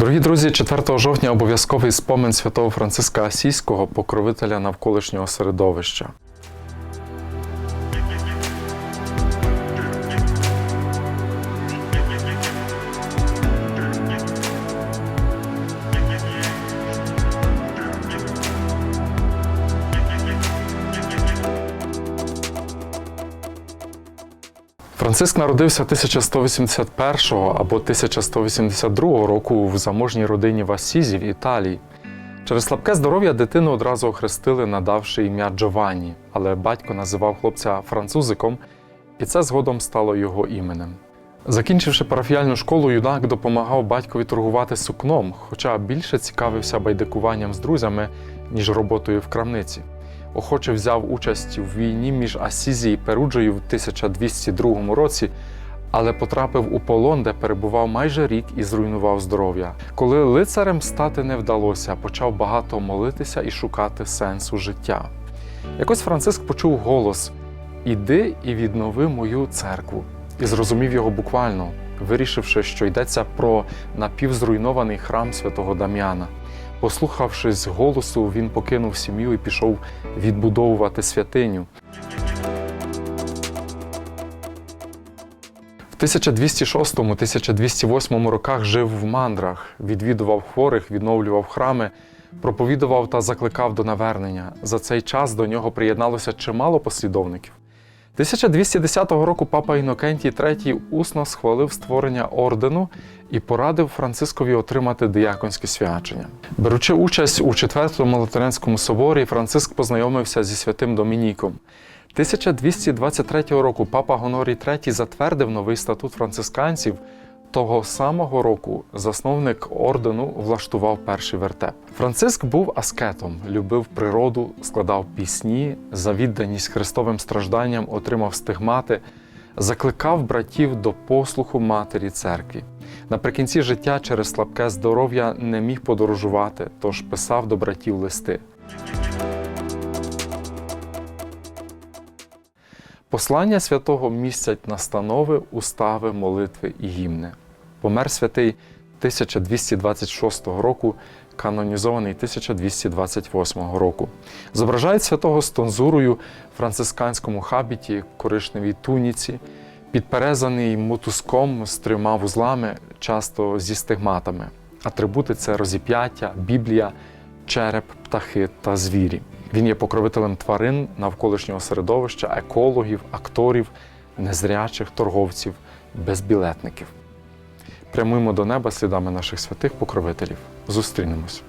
Дорогі друзі, 4 жовтня обов'язковий спомин святого Франциска Асійського, покровителя навколишнього середовища. Франциск народився 1181 або 1182 року в заможній родині в Ассізі в Італії. Через слабке здоров'я дитину одразу охрестили, надавши ім'я Джованні, але батько називав хлопця французиком, і це згодом стало його іменем. Закінчивши парафіяльну школу, юнак допомагав батькові торгувати сукном, хоча більше цікавився байдикуванням з друзями, ніж роботою в крамниці. Охоче взяв участь у війні між Асізі і Перуджею в 1202 році, але потрапив у полон, де перебував майже рік і зруйнував здоров'я. Коли лицарем стати не вдалося, почав багато молитися і шукати сенсу життя. Якось Франциск почув голос: Іди і віднови мою церкву. І зрозумів його буквально, вирішивши, що йдеться про напівзруйнований храм святого Дам'яна. Послухавшись голосу, він покинув сім'ю і пішов відбудовувати святиню. В 1206-1208 роках жив в мандрах, відвідував хворих, відновлював храми, проповідував та закликав до навернення. За цей час до нього приєдналося чимало послідовників. 1210 року папа Інокентій III усно схвалив створення ордену і порадив Францискові отримати дияконське свячення. Беручи участь у Четвертому Латеранському соборі, Франциск познайомився зі святим Домініком. 1223 року папа Гонорій III затвердив новий статут францисканців. Того самого року засновник ордену влаштував перший вертеп. Франциск був аскетом, любив природу, складав пісні, за відданість Христовим стражданням отримав стигмати, закликав братів до послуху матері церкві. Наприкінці життя через слабке здоров'я не міг подорожувати, тож писав до братів листи. Послання святого містять настанови, устави, молитви і гімни. Помер святий 1226 року, канонізований 1228 року. Зображають святого з тонзурою в францисканському хабіті, коричневій туніці, підперезаний мотузком з трьома вузлами, часто зі стигматами. Атрибути це розіп'яття, біблія, череп, птахи та звірі. Він є покровителем тварин навколишнього середовища, екологів, акторів, незрячих, торговців, безбілетників. Прямуємо до неба слідами наших святих покровителів. Зустрінемось.